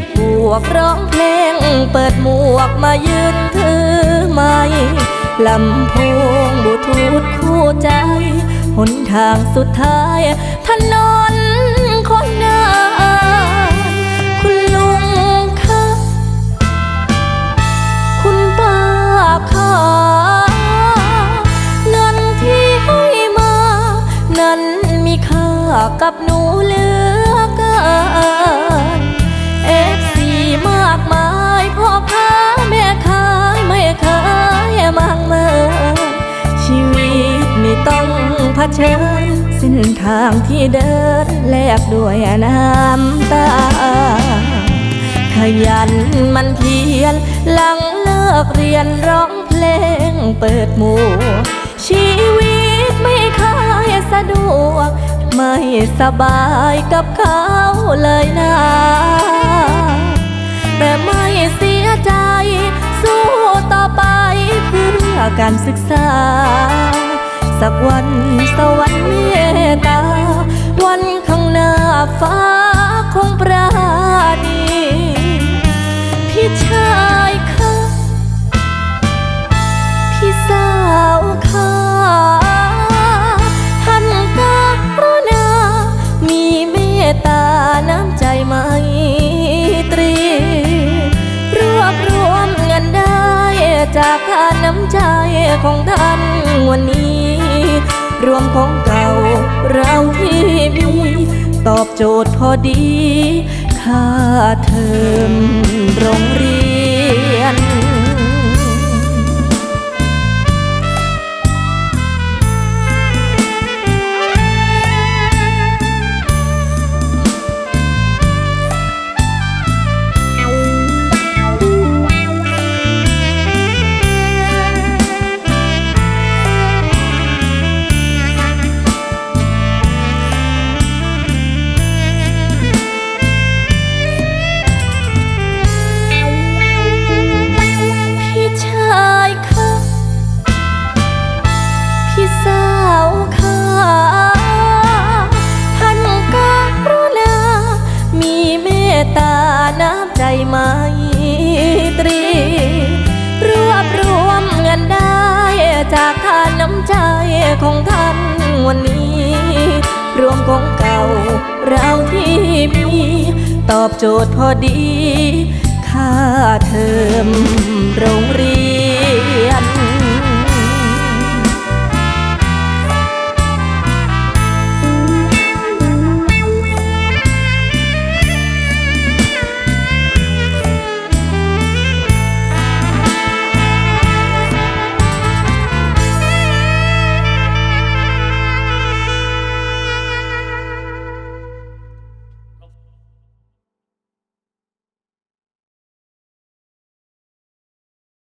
ดบวกร้องเพลง เปิดหมวกมายืนถือไม้ลำโพงบูทูธคู่ใจหนทางสุดท้ายถนนคนเดินคุณลุงคะคุณป้าค่ะเงินที่ให้มา นั้นมีค่ากับหนู่ต้องเผชิญเส้นทางที่เดินแลกด้วยน้ำตา ขยันมันเพียรหลังเลิกเรียนร้องเพลงเปิดหมู่ ชีวิตไม่ค่อยสะดวก ไม่สบายกับเขาเลยนะแต่ไม่เสียใจ สู้ต่อไปเพื่อการศึกษา สักวันสวรรค์เมตตา วันข้างหน้าฟ้าคงปราณีพี่ชายค่ะพี่สาวค่ะท่านกรุณา มีเมตตาน้ำใจไมตรี รวบรวมเงินได้จากทานน้ำใจของท่านวันนี้ รวมของเก่าเราที่มี ตอบโจทย์พอดี ค่าเทอมรงเรี วันนี้ รวมของเก่าเราที่มี ตอบโจทย์พอดี ค่าเทอม